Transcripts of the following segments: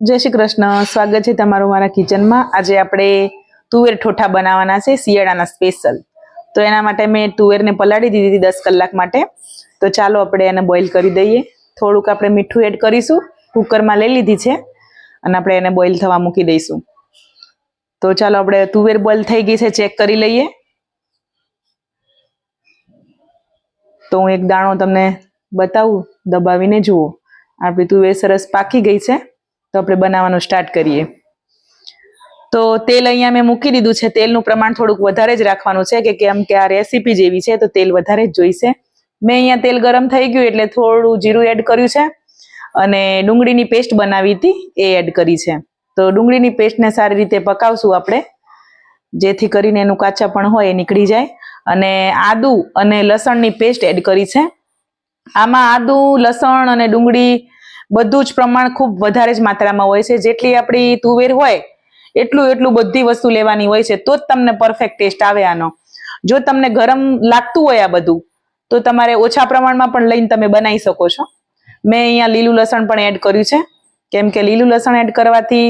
જય શ્રી કૃષ્ણ. સ્વાગત છે તમારું મારા કિચનમાં. આજે આપણે તુવેર ઠોઠા બનાવવાના છે શિયાળાના સ્પેશિયલ. તો એના માટે મેં તુવેરને પલાળી દીધી હતી દસ કલાક માટે. તો ચાલો આપણે એને બોઇલ કરી દઈએ. થોડુંક આપણે મીઠું એડ કરીશું. કુકરમાં લઈ લીધી છે. અને આપણે એને બોઇલ થવા મૂકી દઈશું. તો ચાલો આપણે તુવેર બોઇલ થઈ ગઈ છે, ચેક કરી લઈએ. તો હું એક દાણો તમને બતાવું, દબાવીને જુઓ. આપણી તુવેર સરસ પાકી ગઈ છે. તો આપણે બનાવવાનું સ્ટાર્ટ કરીએ. તો તેલ અહીંયા મેં મૂકી દીધું છે. તેલનું પ્રમાણ થોડુંક વધારે જ રાખવાનું છે, કે કેમ કે આ રેસીપી જેવી છે, તો તેલ વધારે જ જોઈશે. મેં અહીંયા તેલ ગરમ થઈ ગયું, એટલે થોડું જીરું એડ કર્યું છે. અને ડુંગળીની પેસ્ટ બનાવી હતી, એ એડ કરી છે. તો ડુંગળીની પેસ્ટને સારી રીતે પકાવશું આપણે. જેથી કરીને એનું કાચા પણ હોય, એ નીકળી જાય. અને આદુ અને લસણની પેસ્ટ એડ કરી છે. આમાં આદુ, લસણ અને ડુંગળી બધું જ પ્રમાણ ખૂબ વધારે જ માત્રામાં હોય છે. જેટલી આપણી તુવેર હોય, એટલું એટલું બધી વસ્તુ લેવાની હોય છે, તો જ તમને પરફેક્ટ ટેસ્ટ આવે આનો. જો તમને ગરમ લાગતું હોય આ બધું, તો તમારે ઓછા પ્રમાણમાં પણ લઈને તમે બનાવી શકો છો. મેં અહીંયા લીલું લસણ પણ એડ કર્યું છે. કેમ કે લીલું લસણ એડ કરવાથી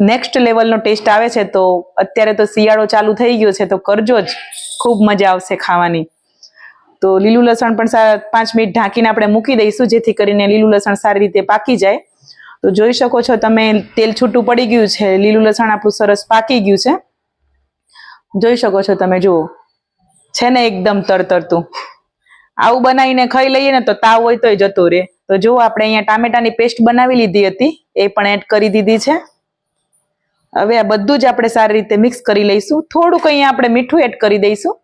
નેક્સ્ટ લેવલનો ટેસ્ટ આવે છે, તો અત્યારે તો શિયાળો ચાલુ થઈ ગયો છે, તો કરજો જ. ખૂબ મજા આવશે ખાવાની. તો લીલું લસણ પણ પાંચ મિનિટ ઢાંકીને આપણે મૂકી દઈશું, જેથી કરીને લીલું લસણ સારી રીતે પાકી જાય. તો જોઈ શકો છો તમે, તેલ છૂટું પડી ગયું છે, લીલું લસણ આપણું સરસ પાકી ગયું છે. જોઈ શકો છો તમે, જુઓ. છે ને એકદમ તરતરતું. આવું બનાવીને ખાઈ લઈએ ને તો તાવ હોય તોય જતો રહે. તો જુઓ, આપણે અહીંયા ટામેટાની પેસ્ટ બનાવી લીધી હતી, એ પણ એડ કરી દીધી છે. હવે આ બધું જ આપણે સારી રીતે મિક્સ કરી લઈશું. થોડુંક અહીંયા આપણે મીઠું એડ કરી દઈશું.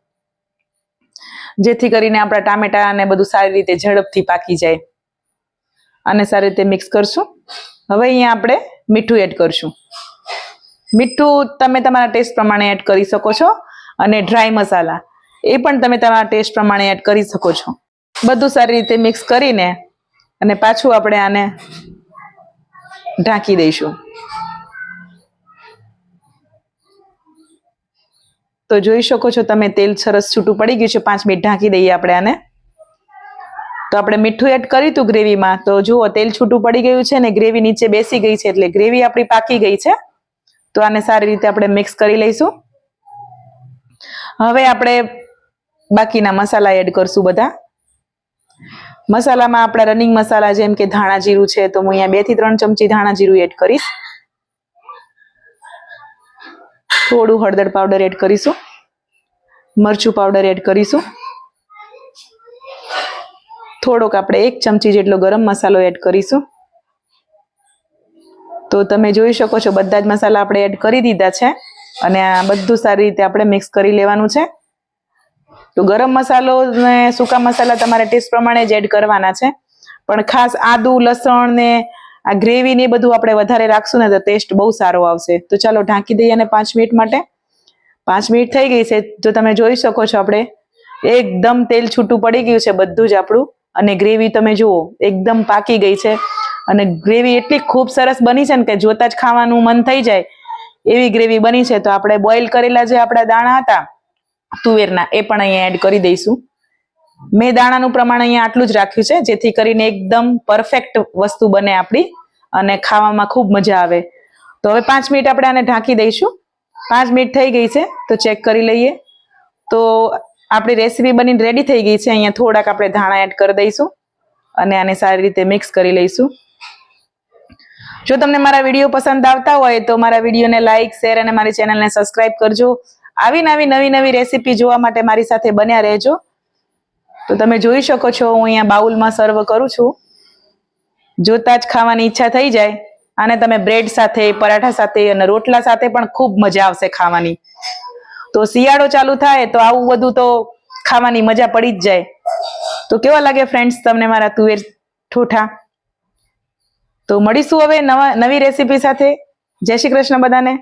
જેથી કરીને આપણા ટામેટા અને બધું સારી રીતે ઝડપથી પાકી જાય. અને સારી રીતે મિક્સ કરશું. હવે અહીંયા આપણે મીઠું એડ કરશું. મીઠું તમે તમારા ટેસ્ટ પ્રમાણે એડ કરી શકો છો અને ડ્રાય મસાલા એ પણ તમે તમારા ટેસ્ટ પ્રમાણે એડ કરી શકો છો. બધું સારી રીતે મિક્સ કરીને અને પાછું આપણે આને ઢાંકી દઈશું. તો જોઈ શકો છો તમે તેલ સરસ છૂટું પડી ગયું છે. પાંચ મિનિટ ઢાંકી દઈએ આપણે આને. તો આપણે મીઠું એડ કર્યું હતું ગ્રેવીમાં. તો જુઓ, તેલ છૂટું પડી ગયું છે ને ગ્રેવી નીચે બેસી ગઈ છે એટલે ગ્રેવી આપણી પાકી ગઈ છે. તો આને સારી રીતે આપણે મિક્સ કરી લઈશું. હવે આપણે બાકીના મસાલા એડ કરશું બધા. મસાલામાં આપણા રનિંગ મસાલા જેમ કે ધાણા જીરું છે, તો હું અહીંયા બેથી ત્રણ ચમચી ધાણા જીરું એડ કરીશ. થોડું હળદર પાવડર એડ કરીશું. મરચું પાવડર એડ કરીશું. થોડોક આપણે એક ચમચી જેટલો ગરમ મસાલો એડ કરીશું. તો તમે જોઈ શકો છો, બધા જ મસાલા આપણે એડ કરી દીધા છે અને આ બધું સારી રીતે આપણે મિક્સ કરી લેવાનું છે. તો ગરમ મસાલો ને સૂકા મસાલા તમારે ટેસ્ટ પ્રમાણે જ એડ કરવાના છે. પણ ખાસ આદુ, લસણ ને આ ગ્રેવી ને બધું આપણે વધારે રાખશું ને તો ટેસ્ટ બહુ સારો આવશે. તો ચાલો ઢાંકી દઈએ અને પાંચ મિનિટ માટે. પાંચ મિનિટ થઈ ગઈ છે. જો તમે જોઈ શકો છો આપણે, એકદમ તેલ છૂટું પડી ગયું છે બધું જ આપણું. અને ગ્રેવી તમે જુઓ, એકદમ પાકી ગઈ છે. અને ગ્રેવી એટલી ખૂબ સરસ બની છે ને કે જોતા જ ખાવાનું મન થઈ જાય. એવી ગ્રેવી બની છે. તો આપણે બોઇલ કરેલા જે આપણા દાણા હતા, તુવેરના, એ પણ અહીંયા એડ કરી દઈશું. મેં દાણાનું પ્રમાણ અહીંયા આટલું જ રાખ્યું છે, જેથી કરીને એકદમ પરફેક્ટ વસ્તુ બને આપણી અને ખાવામાં ખૂબ મજા આવે. તો હવે પાંચ મિનિટ આપણે આને ઢાંકી દઈશું. પાંચ મિનિટ થઈ ગઈ છે, તો ચેક કરી લઈએ. તો આપણી રેસીપી બનીને રેડી થઈ ગઈ છે, અહીંયા થોડાક આપણે ધાણા એડ કરી દઈશું અને આને સારી રીતે મિક્સ કરી લઈશું. જો તમને મારા વીડિયો પસંદ આવતા હોય, તો મારા વિડીયોને લાઇક શેર અને મારી ચેનલને સબસ્ક્રાઇબ કરજો. આવી નવી નવી નવી રેસીપી જોવા માટે મારી સાથે બન્યા રહેજો. તો તમે જોઈ શકો છો, હું અહીંયા બાઉલમાં સર્વ કરું છું. જોતા જ ખાવાની ઈચ્છા થઈ જાય અને તમે બ્રેડ સાથે, પરાઠા સાથે અને રોટલા સાથે પણ ખૂબ મજા આવશે ખાવાની. તો શિયાળો ચાલુ થાય તો આવું બધું તો ખાવાની મજા પડી જ જાય. તો કેવા લાગે ફ્રેન્ડ્સ તમને મારા તુવેર ઠોઠા? તો મળીશું હવે નવા, નવી રેસીપી સાથે. જય શ્રી કૃષ્ણ બધાને.